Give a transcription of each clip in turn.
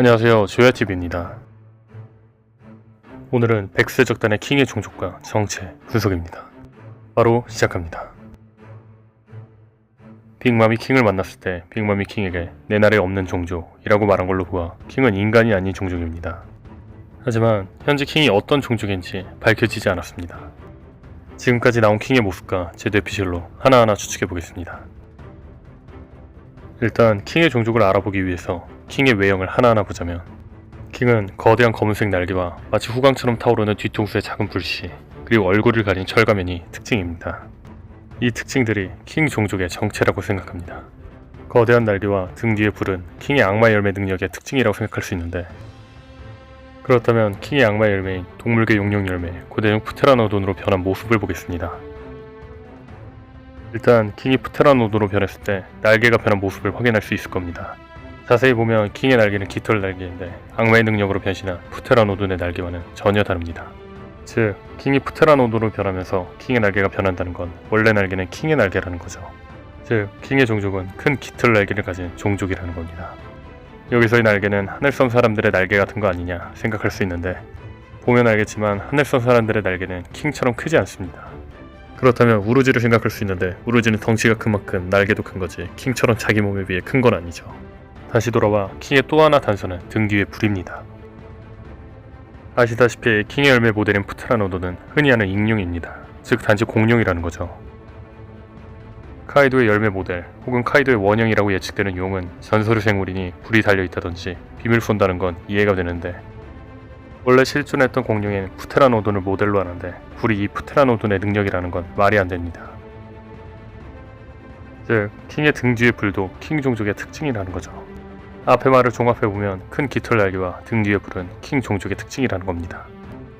안녕하세요. 조야TV입니다. 오늘은 백세적단의 킹의 종족과 정체 분석입니다. 바로 시작합니다. 빅맘이 킹을 만났을 때 빅맘이 킹에게 내 나라에 없는 종족이라고 말한 걸로 보아 킹은 인간이 아닌 종족입니다. 하지만 현재 킹이 어떤 종족인지 밝혀지지 않았습니다. 지금까지 나온 킹의 모습과 제 뇌피셜로 하나하나 추측해 보겠습니다 일단 킹의 종족을 알아보기 위해서 킹의 외형을 하나하나 보자면 킹은 거대한 검은색 날개와 마치 후광처럼 타오르는 뒤통수의 작은 불씨 그리고 얼굴을 가린 철가면이 특징입니다. 이 특징들이 킹 종족의 정체라고 생각합니다. 거대한 날개와 등 뒤의 불은 킹의 악마 열매 능력의 특징이라고 생각할 수 있는데 그렇다면 킹의 악마 열매인 동물계 용룡 열매 고대용 푸테라노돈으로 변한 모습을 보겠습니다. 일단 킹이 푸테라노돈으로 변했을 때 날개가 변한 모습을 확인할 수 있을 겁니다. 자세히 보면 킹의 날개는 깃털 날개인데 악마의 능력으로 변신한 푸테라노돈의 날개와는 전혀 다릅니다. 즉, 킹이 푸테라노돈으로 변하면서 킹의 날개가 변한다는 건 원래 날개는 킹의 날개라는 거죠. 즉, 킹의 종족은 큰 깃털 날개를 가진 종족이라는 겁니다. 여기서의 날개는 하늘섬 사람들의 날개 같은 거 아니냐 생각할 수 있는데 보면 알겠지만 하늘섬 사람들의 날개는 킹처럼 크지 않습니다. 그렇다면 우루지를 생각할 수 있는데 우루지는 덩치가 큰 만큼 날개도 큰 거지 킹처럼 자기 몸에 비해 큰 건 아니죠. 다시 돌아와 킹의 또 하나 단서는 등 뒤의 불입니다. 아시다시피 킹의 열매 모델인 푸트라노도는 흔히 하는 익룡입니다. 즉 단지 공룡이라는 거죠. 카이도의 열매 모델 혹은 카이도의 원형이라고 예측되는 용은 전설의 생물이니 불이 달려있다든지 비밀 쏜다는 건 이해가 되는데 원래 실존했던 공룡인 푸테라노돈을 모델로 하는데 불이 이 푸테라노돈의 능력이라는 건 말이 안 됩니다. 즉 킹의 등 뒤의 불도 킹 종족의 특징이라는 거죠. 앞의 말을 종합해보면 큰 깃털 날개와 등 뒤의 불은 킹 종족의 특징이라는 겁니다.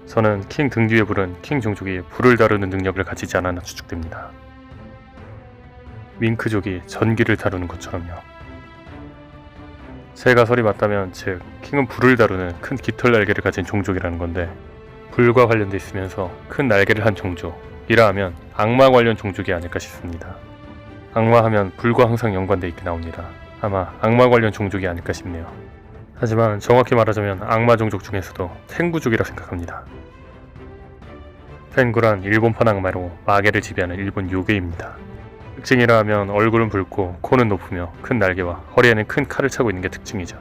저는 킹 등 뒤의 불은 킹 종족이 불을 다루는 능력을 가지지 않았나 추측됩니다. 윙크족이 전기를 다루는 것처럼요. 제 가설이 맞다면 즉 킹은 불을 다루는 큰 깃털 날개를 가진 종족이라는 건데 불과 관련돼 있으면서 큰 날개를 한 종족 이라 하면 악마 관련 종족이 아닐까 싶습니다. 악마 하면 불과 항상 연관돼 있게 나옵니다. 아마 악마 관련 종족이 아닐까 싶네요. 하지만 정확히 말하자면 악마 종족 중에서도 텐구족이라 생각합니다. 텐구란 일본판 악마로 마계를 지배하는 일본 요괴입니다. 특징이라 하면 얼굴은 붉고 코는 높으며 큰 날개와 허리에는 큰 칼을 차고 있는 게 특징이죠.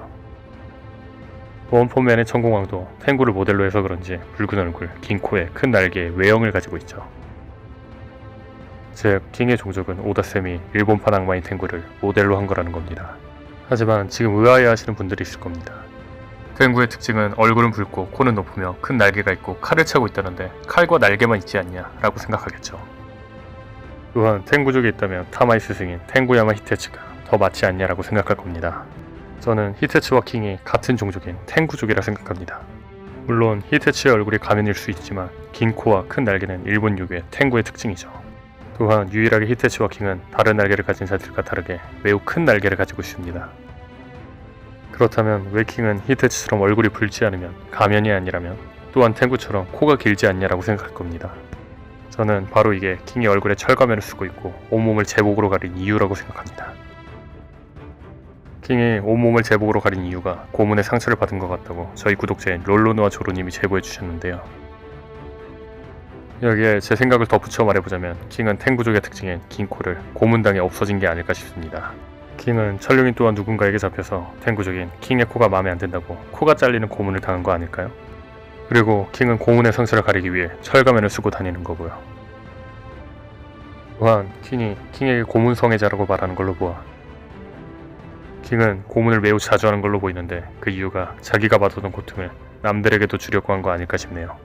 원포맨의 천공왕도 텐구를 모델로 해서 그런지 붉은 얼굴, 긴 코에 큰 날개의 외형을 가지고 있죠. 즉 킹의 종족은 오다쌤이 일본판 악마인 탱구를 모델로 한 거라는 겁니다. 하지만 지금 의아해 하시는 분들이 있을 겁니다. 탱구의 특징은 얼굴은 붉고 코는 높으며 큰 날개가 있고 칼을 차고 있다는데 칼과 날개만 있지 않냐 라고 생각하겠죠. 또한 탱구족에 있다면 타마이 스승인 탱구야마 히테츠가 더 맞지 않냐라고 생각할 겁니다. 저는 히테츠와 킹이 같은 종족인 탱구족이라 생각합니다. 물론 히테츠의 얼굴이 가면일 수 있지만 긴 코와 큰 날개는 일본 요괴 탱구의 특징이죠. 또한 유일하게 히테치와 킹은 다른 날개를 가진 자들과 다르게 매우 큰 날개를 가지고 있습니다. 그렇다면 왜 킹은 히테치처럼 얼굴이 붉지 않으면 가면이 아니라면 또한 탱구처럼 코가 길지 않냐라고 생각할 겁니다. 저는 바로 이게 킹이 얼굴에 철가면을 쓰고 있고 온몸을 제복으로 가린 이유라고 생각합니다. 킹이 온몸을 제복으로 가린 이유가 고문의 상처를 받은 것 같다고 저희 구독자인 롤로노와 조로님이 제보해 주셨는데요. 여기에 제 생각을 덧붙여 말해보자면 킹은 탱구족의 특징인 긴 코를 고문당해 없어진 게 아닐까 싶습니다. 킹은 천룡인 또한 누군가에게 잡혀서 탱구족인 킹의 코가 마음에 안 든다고 코가 잘리는 고문을 당한 거 아닐까요? 그리고 킹은 고문의 상처를 가리기 위해 철가면을 쓰고 다니는 거고요. 또한 킹이 킹에게 고문 성애자라고 말하는 걸로 보아 킹은 고문을 매우 자주 하는 걸로 보이는데 그 이유가 자기가 받았던 고통을 남들에게도 주려고 한 거 아닐까 싶네요.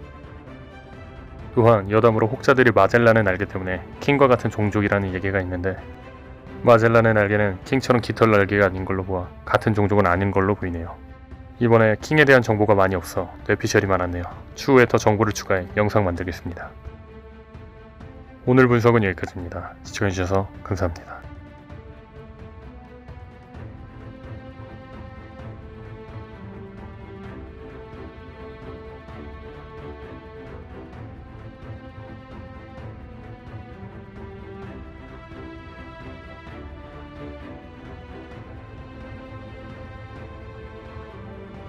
또한 여담으로 혹자들이 마젤란의 날개 때문에 킹과 같은 종족이라는 얘기가 있는데 마젤란의 날개는 킹처럼 깃털 날개가 아닌 걸로 보아 같은 종족은 아닌 걸로 보이네요. 이번에 킹에 대한 정보가 많이 없어 뇌피셜이 많았네요. 추후에 더 정보를 추가해 영상 만들겠습니다. 오늘 분석은 여기까지입니다. 시청해주셔서 감사합니다.